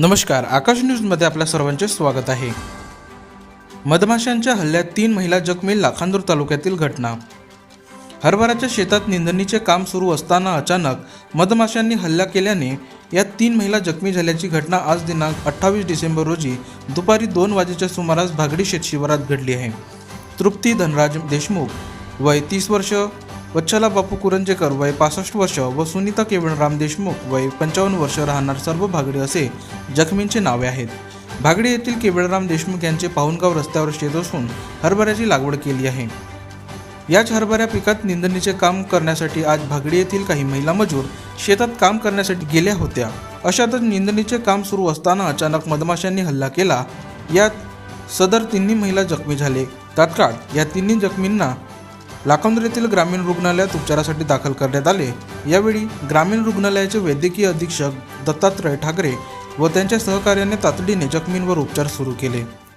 नमस्कार आकाश न्यूजमध्ये आपल्या सर्वांचे स्वागत आहे. मधमाशांच्या हल्ल्यात तीन महिला जखमी लाखांदूर तालुक्यातील घटना. हरभराच्या शेतात निंदणीचे काम सुरू असताना अचानक मधमाशांनी हल्ला केल्याने या तीन महिला जखमी झाल्याची घटना आज दिनांक अठ्ठावीस डिसेंबर रोजी दुपारी दोन वाजेच्या सुमारास भागडी शेत शिवारात घडली आहे. तृप्ती धनराज देशमुख वय तीस वर्ष वच्छला बापू कुरंजेकर वय पासष्ट वर्ष व सुनीता केवळराम देशमुख वय पंचावन्न वर्ष राहणार सर्व भागडे असे जखमींचे नावे आहेत. भागडे येथील केवळराम देशमुख यांचे पाहुणगाव रस्त्यावर शेत असून हरभऱ्याची लागवड केली आहे. याच हरभऱ्या पिकात निंदणीचे काम करण्यासाठी आज भागडी येथील काही महिला मजूर शेतात काम करण्यासाठी गेल्या होत्या. अशातच निंदणीचे काम सुरू असताना अचानक मधमाशांनी हल्ला केला. यात सदर तिन्ही महिला जखमी झाले. तात्काळ या तिन्ही जखमींना लाखांदूर येथील ग्रामीण रुग्णालयात उपचारासाठी दाखल करण्यात आले. यावेळी ग्रामीण रुग्णालयाचे वैद्यकीय अधीक्षक दत्तात्रय ठाकरे व त्यांच्या सहकार्याने तातडीने जखमींवर उपचार सुरू केले.